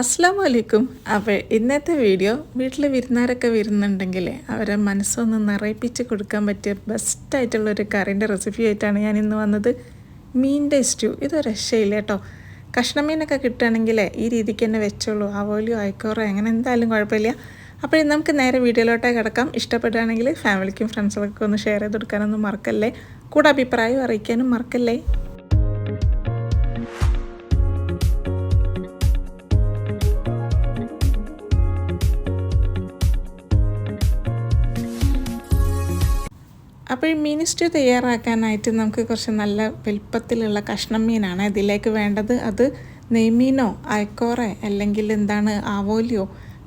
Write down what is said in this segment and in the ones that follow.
അസ്സാം വലൈക്കും അപ്പോൾ ഇന്നത്തെ വീഡിയോ വീട്ടിൽ വിരുന്നാരൊക്കെ വരുന്നുണ്ടെങ്കിൽ അവരെ മനസ്സൊന്ന് നിറയിപ്പിച്ച് കൊടുക്കാൻ പറ്റിയ ബെസ്റ്റായിട്ടുള്ളൊരു കറിന്റെ റെസിപ്പി ആയിട്ടാണ് ഞാൻ ഇന്ന് വന്നത്. മീന്റെ സ്റ്റ്യൂ ഇത് രക്ഷയില്ല കേട്ടോ. കഷ്ണമീനൊക്കെ കിട്ടുകയാണെങ്കിൽ ഈ രീതിക്ക് തന്നെ വെച്ചോളൂ. ആവോലിയോ ആയിക്കോറോ അങ്ങനെ എന്തായാലും കുഴപ്പമില്ല. അപ്പോൾ നമുക്ക് നേരെ വീഡിയോയിലോട്ടേ കിടക്കാം. ഇഷ്ടപ്പെടുകയാണെങ്കിൽ ഫാമിലിക്കും ഫ്രണ്ട്സുകൾക്കും ഒന്ന് ഷെയർ ചെയ്ത് കൊടുക്കാനൊന്നും മറക്കല്ലേ? കൂടെ അഭിപ്രായം അറിയിക്കാനും മറക്കല്ലേ? അപ്പോൾ ഈ മീൻ സ്റ്റൂ തയ്യാറാക്കാനായിട്ട് നമുക്ക് കുറച്ച് നല്ല വലുപ്പത്തിലുള്ള കഷ്ണം മീനാണ് ഇതിലേക്ക് വേണ്ടത്. അത് നെയ്മീനോ അയക്കോറ അല്ലെങ്കിൽ എന്താണ് ആവോലിയോ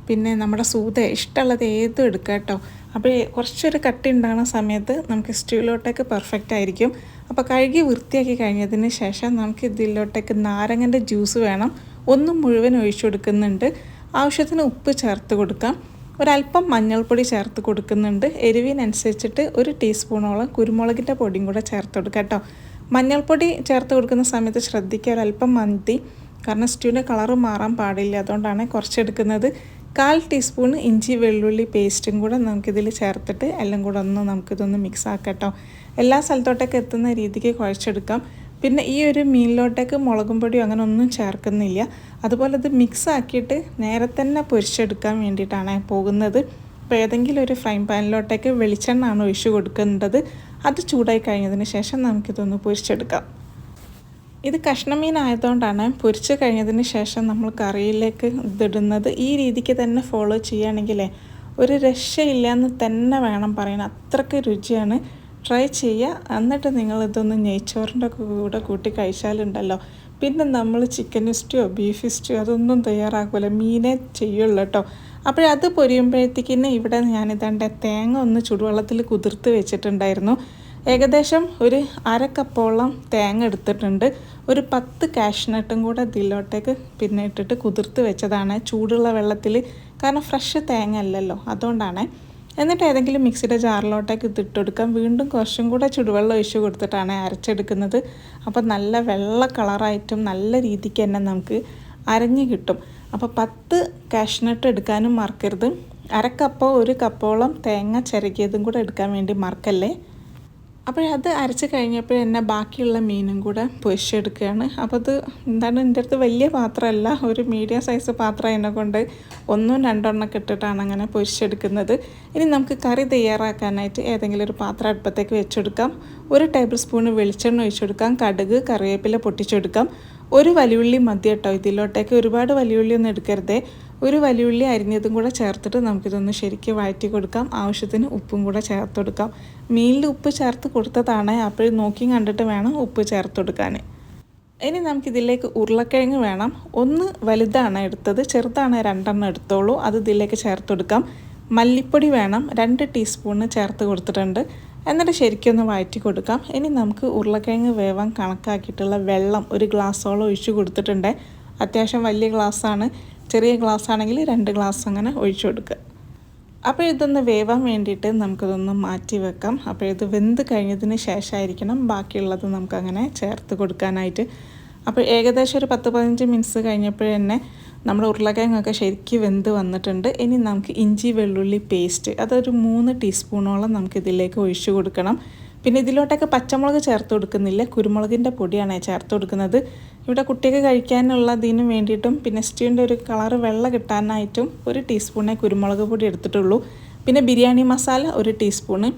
പിന്നെ നമ്മുടെ സൂത ഇഷ്ടമുള്ളത് ഏതും എടുക്കുക കേട്ടോ. അപ്പോൾ കുറച്ചൊരു കട്ടി ഉണ്ടാകുന്ന സമയത്ത് നമുക്ക് സ്റ്റൂവിലോട്ടേക്ക് പെർഫെക്റ്റ് ആയിരിക്കും. അപ്പോൾ കഴുകി വൃത്തിയാക്കി കഴിഞ്ഞതിന് ശേഷം നമുക്ക് ഇതിലോട്ടേക്ക് നാരങ്ങന്റെ ജ്യൂസ് വേണം. ഒന്നും മുഴുവൻ ഒഴിച്ചു കൊടുക്കുന്നുണ്ട്. ആവശ്യത്തിന് ഉപ്പ് ചേർത്ത് കൊടുക്കാം. ഒരല്പം മഞ്ഞൾപ്പൊടി ചേർത്ത് കൊടുക്കുന്നുണ്ട്. എരിവിനനുസരിച്ചിട്ട് ഒരു ടീസ്പൂണോളം കുരുമുളകിന്റെ പൊടിയും കൂടെ ചേർത്ത് കൊടുക്കുക കേട്ടോ. മഞ്ഞൾപ്പൊടി ചേർത്ത് കൊടുക്കുന്ന സമയത്ത് ശ്രദ്ധിക്കുക ഒരല്പം മന്തി. കാരണം സ്റ്റൂവിന്റെ കളറ് മാറാൻ പാടില്ല അതുകൊണ്ടാണ് കുറച്ചെടുക്കുന്നത് കാൽ ടീസ്പൂൺ ഇഞ്ചി വെള്ളുള്ളി പേസ്റ്റും കൂടെ നമുക്കിതിൽ ചേർത്തിട്ട് എല്ലാം കൂടെ ഒന്ന് നമുക്കിതൊന്ന് മിക്സ് ആക്കാം കേട്ടോ. എല്ലാ സ്ഥലത്തോട്ടൊക്കെ എത്തുന്ന രീതിക്ക് കുഴച്ചെടുക്കാം. പിന്നെ ഈ ഒരു മീനിലോട്ടേക്ക് മുളകും പൊടിയോ അങ്ങനെ ഒന്നും ചേർക്കുന്നില്ല. അതുപോലെ ഇത് മിക്സ് ആക്കിയിട്ട് നേരെ തന്നെ പൊരിച്ചെടുക്കാൻ വേണ്ടിയിട്ടാണ് പോകുന്നത്. അപ്പോൾ ഏതെങ്കിലും ഒരു ഫ്രൈ പാനിലോട്ടേക്ക് വെളിച്ചെണ്ണ ആണ് ഒഴിച്ചു കൊടുക്കേണ്ടത്? അത് ചൂടായി കഴിഞ്ഞതിന് ശേഷം നമുക്കിതൊന്ന് പൊരിച്ചെടുക്കാം. ഇത് കഷ്ണമീൻ ആയതുകൊണ്ടാണ് പൊരിച്ച് കഴിഞ്ഞതിന് ശേഷം നമ്മൾ കറിയിലേക്ക് ഇതിടുന്നത്. ഈ രീതിക്ക് തന്നെ ഫോളോ ചെയ്യുകയാണെങ്കിലേ ഒരു രക്ഷയില്ല എന്ന് തന്നെ വേണം പറയാൻ. അത്രയ്ക്ക് രുചിയാണ്. ട്രൈ ചെയ്യുക. എന്നിട്ട് നിങ്ങളിതൊന്ന് നെയ്ച്ചോറിന്റെ കൂടെ കൂട്ടി കഴിച്ചാലുണ്ടല്ലോ. പിന്നെ നമ്മൾ ചിക്കൻ സ്റ്റോ ബീഫ് സ്റ്റോ അതൊന്നും തയ്യാറാക്കില്ല മീനേ ചെയ്യുള്ളൂ കേട്ടോ. അപ്പോഴത് പൊരിയുമ്പോഴത്തേക്കിന് ഇവിടെ ഞാനിതാണ്ട് തേങ്ങ ഒന്ന് ചുടുവെള്ളത്തിൽ കുതിർത്ത് വെച്ചിട്ടുണ്ടായിരുന്നു. ഏകദേശം ഒരു അരക്കപ്പോളം കപ്പോളം തേങ്ങ എടുത്തിട്ടുണ്ട്. ഒരു പത്ത് കാഷ്നട്ടും കൂടെ ഇതിലോട്ടേക്ക് പിന്നെ ഇട്ടിട്ട് കുതിർത്ത് വെച്ചതാണ്. ചൂടുള്ള വെള്ളത്തിൽ. കാരണം ഫ്രഷ് തേങ്ങ അല്ലല്ലോ. അതുകൊണ്ടാണ്. എന്നിട്ട് ഏതെങ്കിലും മിക്സിയുടെ ജാറിലോട്ടേക്ക് ഇതിട്ടെടുക്കാം. വീണ്ടും കുറച്ചും കൂടെ ചുടുവെള്ളം ഒഴിച്ച് കൊടുത്തിട്ടാണ് അരച്ചെടുക്കുന്നത്. അപ്പോൾ നല്ല വെള്ള കളറായിട്ടും നല്ല രീതിക്ക് തന്നെ നമുക്ക് അരഞ്ഞ് കിട്ടും. അപ്പോൾ പത്ത് കാഷ്നട്ട് എടുക്കാനും മറക്കരുത്. അരക്കപ്പോ ഒരു കപ്പോളം തേങ്ങ ചിരകിയതും കൂടെ എടുക്കാൻ വേണ്ടി മറക്കല്ലേ? അപ്പോഴത് അരച്ച് കഴിഞ്ഞപ്പോൾ എന്നെ ബാക്കിയുള്ള മീനും കൂടെ പൊരിച്ചെടുക്കുകയാണ്. അപ്പോൾ അത് എന്താണ് എന്റെ അടുത്ത് വലിയ പാത്രമല്ല ഒരു മീഡിയം സൈസ് പാത്രം എന്നെ കൊണ്ട് ഒന്നും രണ്ടെണ്ണമൊക്കെ ഇട്ടിട്ടാണ് അങ്ങനെ പൊരിച്ചെടുക്കുന്നത്. ഇനി നമുക്ക് കറി തയ്യാറാക്കാനായിട്ട് ഏതെങ്കിലും ഒരു പാത്രം അടുപ്പത്തേക്ക് വെച്ചെടുക്കാം. ഒരു ടേബിൾ സ്പൂൺ വെളിച്ചെണ്ണ ഒഴിച്ചെടുക്കാം. കടുക് കറിവേപ്പില പൊട്ടിച്ചെടുക്കാം. ഒരു വലിയുള്ളി മതി കേട്ടോ ഇതിലോട്ടേക്ക്. ഒരുപാട് വലിയുള്ളി ഒന്നും എടുക്കരുതേ. ഒരു വലിയുള്ളി അരിഞ്ഞതും കൂടെ ചേർത്തിട്ട് നമുക്കിതൊന്ന് ശരിക്കും വഴറ്റി കൊടുക്കാം. ആവശ്യത്തിന് ഉപ്പും കൂടെ ചേർത്ത് കൊടുക്കാം. മീനിൽ ഉപ്പ് ചേർത്ത് കൊടുത്തതാണ്. അപ്പോൾ നോക്കി കണ്ടിട്ട് വേണം ഉപ്പ് ചേർത്ത് കൊടുക്കാൻ ഇനി നമുക്കിതിലേക്ക് ഉരുളക്കിഴങ്ങ് വേണം. ഒന്ന് വലുതാണ് എടുത്തത്. ചെറുതാണ് രണ്ടെണ്ണം എടുത്തോളൂ. അത് ഇതിലേക്ക് ചേർത്ത് കൊടുക്കാം. മല്ലിപ്പൊടി വേണം. രണ്ട് ടീസ്പൂണ് ചേർത്ത് കൊടുത്തിട്ടുണ്ട്. എന്നിട്ട് ശരിക്കൊന്ന് വഴറ്റി കൊടുക്കാം. ഇനി നമുക്ക് ഉരുളക്കിഴങ്ങ് വേവാൻ കണക്കാക്കിയിട്ടുള്ള വെള്ളം ഒരു ഗ്ലാസ്സോളം ഒഴിച്ചു കൊടുത്തിട്ടുണ്ട്. അത്യാവശ്യം വലിയ ഗ്ലാസ്സാണ്. ചെറിയ ഗ്ലാസ് ആണെങ്കിൽ രണ്ട് ഗ്ലാസ് അങ്ങനെ ഒഴിച്ചു കൊടുക്കുക. അപ്പോൾ ഇതൊന്ന് വേവാൻ വേണ്ടിയിട്ട് നമുക്കിതൊന്ന് മാറ്റി വെക്കാം. അപ്പോൾ ഇത് വെന്ത് കഴിഞ്ഞതിന് ശേഷമായിരിക്കണം ബാക്കിയുള്ളത് നമുക്കങ്ങനെ ചേർത്ത് കൊടുക്കാനായിട്ട്. അപ്പോൾ ഏകദേശം ഒരു പത്ത് പതിനഞ്ച് മിനിറ്റ്സ് കഴിഞ്ഞപ്പോൾ തന്നെ നമ്മുടെ ഉരുളക്കിഴങ്ങൊക്കെ ശരിക്കും വെന്ത് വന്നിട്ടുണ്ട്. ഇനി നമുക്ക് ഇഞ്ചി വെള്ളുള്ളി പേസ്റ്റ് അതൊരു മൂന്ന് ടീസ്പൂണോളം നമുക്കിതിലേക്ക് ഒഴിച്ചു കൊടുക്കണം. പിന്നെ ഇതിലോട്ടൊക്കെ പച്ചമുളക് ചേർത്ത് കൊടുക്കുന്നില്ല. കുരുമുളകിന്റെ പൊടിയാണ് ചേർത്ത് കൊടുക്കുന്നത്. ഇവിടെ കുട്ടിക്ക് കഴിക്കാനുള്ളതിന് വേണ്ടിയിട്ടും പിന്നെ സ്റ്റീന്റെ ഒരു കളറ് വെള്ള കിട്ടാനായിട്ടും ഒരു ടീസ്പൂണേ കുരുമുളക് പൊടി എടുത്തിട്ടുള്ളൂ. പിന്നെ ബിരിയാണി മസാല ഒരു ടീസ്പൂണ്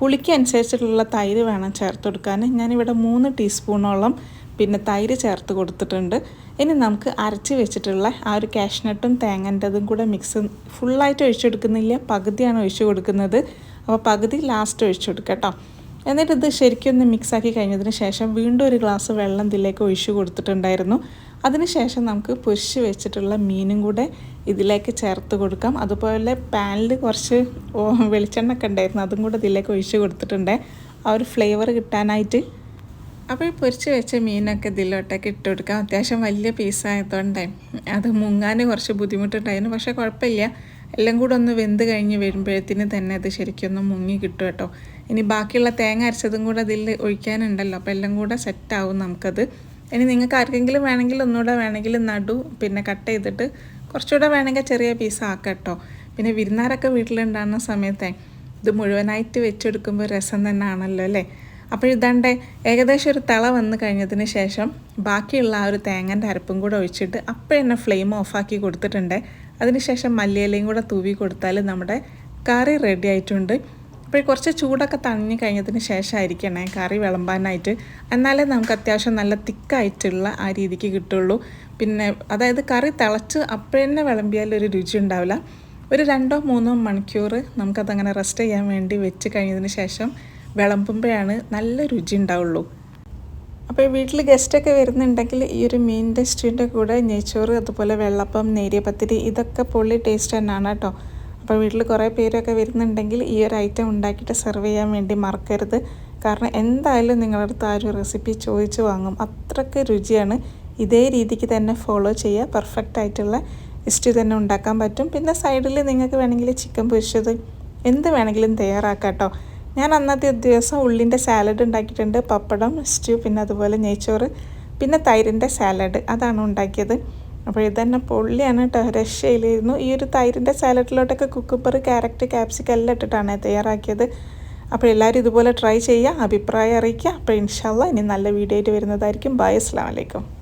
പുളിക്ക് അനുസരിച്ചിട്ടുള്ള തൈര് വേണം ചേർത്ത് കൊടുക്കാൻ. ഞാനിവിടെ മൂന്ന് ടീസ്പൂണോളം പിന്നെ തൈര് ചേർത്ത് കൊടുത്തിട്ടുണ്ട്. ഇനി നമുക്ക് അരച്ച് വെച്ചിട്ടുള്ള ആ ഒരു കാഷ്നട്ടും തേങ്ങന്റെതും കൂടെ മിക്സ് ഫുള്ളായിട്ട് ഒഴിച്ചു കൊടുക്കുന്നില്ല. പകുതിയാണ് ഒഴിച്ചു കൊടുക്കുന്നത്. അപ്പോൾ പകുതി ലാസ്റ്റ് ഒഴിച്ചു കൊടുക്കാം കേട്ടോ. എന്നിട്ട് ഇത് ശരിക്കും ഒന്ന് മിക്സാക്കി കഴിഞ്ഞതിന് ശേഷം വീണ്ടും ഒരു ഗ്ലാസ് വെള്ളം ഇതിലേക്ക് ഒഴിച്ചു കൊടുത്തിട്ടുണ്ടായിരുന്നു. അതിനുശേഷം നമുക്ക് പൊരിച്ച് വെച്ചിട്ടുള്ള മീനും കൂടെ ഇതിലേക്ക് ചേർത്ത് കൊടുക്കാം. അതുപോലെ പാനിൽ കുറച്ച് വെളിച്ചെണ്ണ ഒക്കെ ഉണ്ടായിരുന്നു അതും കൂടെ ഇതിലേക്ക് ഒഴിച്ച് കൊടുത്തിട്ടുണ്ട്. ആ ഒരു ഫ്ലേവർ കിട്ടാനായിട്ട്. അപ്പോൾ പൊരിച്ച് വെച്ച മീനൊക്കെ ഇതിലോട്ടൊക്കെ ഇട്ട് കൊടുക്കാം. അത്യാവശ്യം വലിയ പീസായതുകൊണ്ടേ അത് മുങ്ങാൻ കുറച്ച് ബുദ്ധിമുട്ടുണ്ടായിരുന്നു. പക്ഷേ കുഴപ്പമില്ല. എല്ലാം കൂടെ ഒന്ന് വെന്ത് കഴിഞ്ഞ് വരുമ്പോഴത്തേന് തന്നെ അത് ശരിക്കും മുങ്ങി കിട്ടും കേട്ടോ. ഇനി ബാക്കിയുള്ള തേങ്ങ അരച്ചതും കൂടെ അതിൽ ഒഴിക്കാനുണ്ടല്ലോ അപ്പോൾ എല്ലാം കൂടെ സെറ്റാവും നമുക്കത്. ഇനി നിങ്ങൾക്ക് ആർക്കെങ്കിലും വേണമെങ്കിൽ ഒന്നുകൂടെ വേണമെങ്കിൽ നടു പിന്നെ കട്ട് ചെയ്തിട്ട് കുറച്ചുകൂടെ വേണമെങ്കിൽ ചെറിയ പീസ് ആക്കട്ടോ കേട്ടോ. പിന്നെ വിരുന്നാരൊക്കെ വീട്ടിലുണ്ടാകുന്ന സമയത്തെ ഇത് മുഴുവനായിട്ട് വെച്ചെടുക്കുമ്പോൾ രസം തന്നെ ആണല്ലോ അല്ലേ? അപ്പോൾ ഇതാണ്ട് ഏകദേശം ഒരു തിള വന്നു കഴിഞ്ഞതിന് ശേഷം ബാക്കിയുള്ള ആ ഒരു തേങ്ങന്റെ അരപ്പും കൂടെ ഒഴിച്ചിട്ട് അപ്പോൾ തന്നെ ഫ്ലെയിം ഓഫാക്കി കൊടുത്തിട്ടുണ്ട്. അതിനുശേഷം മല്ലിയിലയും കൂടെ തൂവി കൊടുത്താൽ നമ്മുടെ കറി റെഡി ആയിട്ടുണ്ട്. അപ്പോൾ കുറച്ച് ചൂടൊക്കെ തണിഞ്ഞ് കഴിഞ്ഞതിന് ശേഷമായിരിക്കണേ കറി വിളമ്പാനായിട്ട്. എന്നാലേ നമുക്ക് അത്യാവശ്യം നല്ല തിക്കായിട്ടുള്ള ആ രീതിക്ക് കിട്ടുള്ളൂ. പിന്നെ അതായത് കറി തിളച്ച് അപ്പോഴന്നെ വിളമ്പിയാൽ ഒരു രുചി ഉണ്ടാവില്ല. ഒരു രണ്ടോ മൂന്നോ മണിക്കൂർ നമുക്കതങ്ങനെ റെസ്റ്റ് ചെയ്യാൻ വേണ്ടി വെച്ച് കഴിഞ്ഞതിന് ശേഷം വിളമ്പുമ്പോഴാണ് നല്ല രുചി ഉണ്ടാവുള്ളൂ. അപ്പോൾ വീട്ടിൽ ഗസ്റ്റൊക്കെ വരുന്നുണ്ടെങ്കിൽ ഈ ഒരു മീനിന്റെ സ്റ്റൂവിന്റെ കൂടെ നെയ്ച്ചോറ് അതുപോലെ വെള്ളപ്പം നേരിയ പത്തിരി ഇതൊക്കെ പൊള്ളി ടേസ്റ്റ് തന്നെയാണ് കേട്ടോ. അപ്പോൾ വീട്ടിൽ കുറേ പേരൊക്കെ വരുന്നുണ്ടെങ്കിൽ ഈ ഒരു ഐറ്റം ഉണ്ടാക്കിയിട്ട് സെർവ് ചെയ്യാൻ വേണ്ടി മറക്കരുത്. കാരണം എന്തായാലും നിങ്ങളുടെ അടുത്ത് ആ ഒരു റെസിപ്പി ചോദിച്ചു വാങ്ങും. അത്രയ്ക്ക് രുചിയാണ്. ഇതേ രീതിക്ക് തന്നെ ഫോളോ ചെയ്യുക. പെർഫെക്റ്റ് ആയിട്ടുള്ള ഇസ്റ്റി തന്നെ ഉണ്ടാക്കാൻ പറ്റും. പിന്നെ സൈഡിൽ നിങ്ങൾക്ക് വേണമെങ്കിൽ ചിക്കൻ പൊരിച്ചത് എന്ത് വേണമെങ്കിലും തയ്യാറാക്കാം കേട്ടോ. ഞാൻ അന്നത്തെ ദിവസം ഉള്ളിന്റെ സാലഡ് ഉണ്ടാക്കിയിട്ടുണ്ട്. പപ്പടം സ്റ്റൂ പിന്നെ അതുപോലെ നെയ്ച്ചോറ് പിന്നെ തൈരിന്റെ സാലഡ് അതാണ് ഉണ്ടാക്കിയത്. അപ്പോൾ ഇതന്നെ പൊള്ളിയാണ് കേട്ടോ. രക്ഷയിലിരുന്നു ഈ ഒരു തൈരിന്റെ സാലഡിലോട്ടൊക്കെ കുക്കപ്പർ ക്യാരറ്റ് ക്യാപ്സിക്കം എല്ലാം ഇട്ടിട്ടാണ് തയ്യാറാക്കിയത്. അപ്പോൾ എല്ലാവരും ഇതുപോലെ ട്രൈ ചെയ്യുക അഭിപ്രായം അറിയിക്കുക. അപ്പോൾ ഇൻഷാല്ല ഇനി നല്ല വീഡിയോ ആയിട്ട് വരുന്നതായിരിക്കും. ബൈ അസ്സാം വലൈക്കും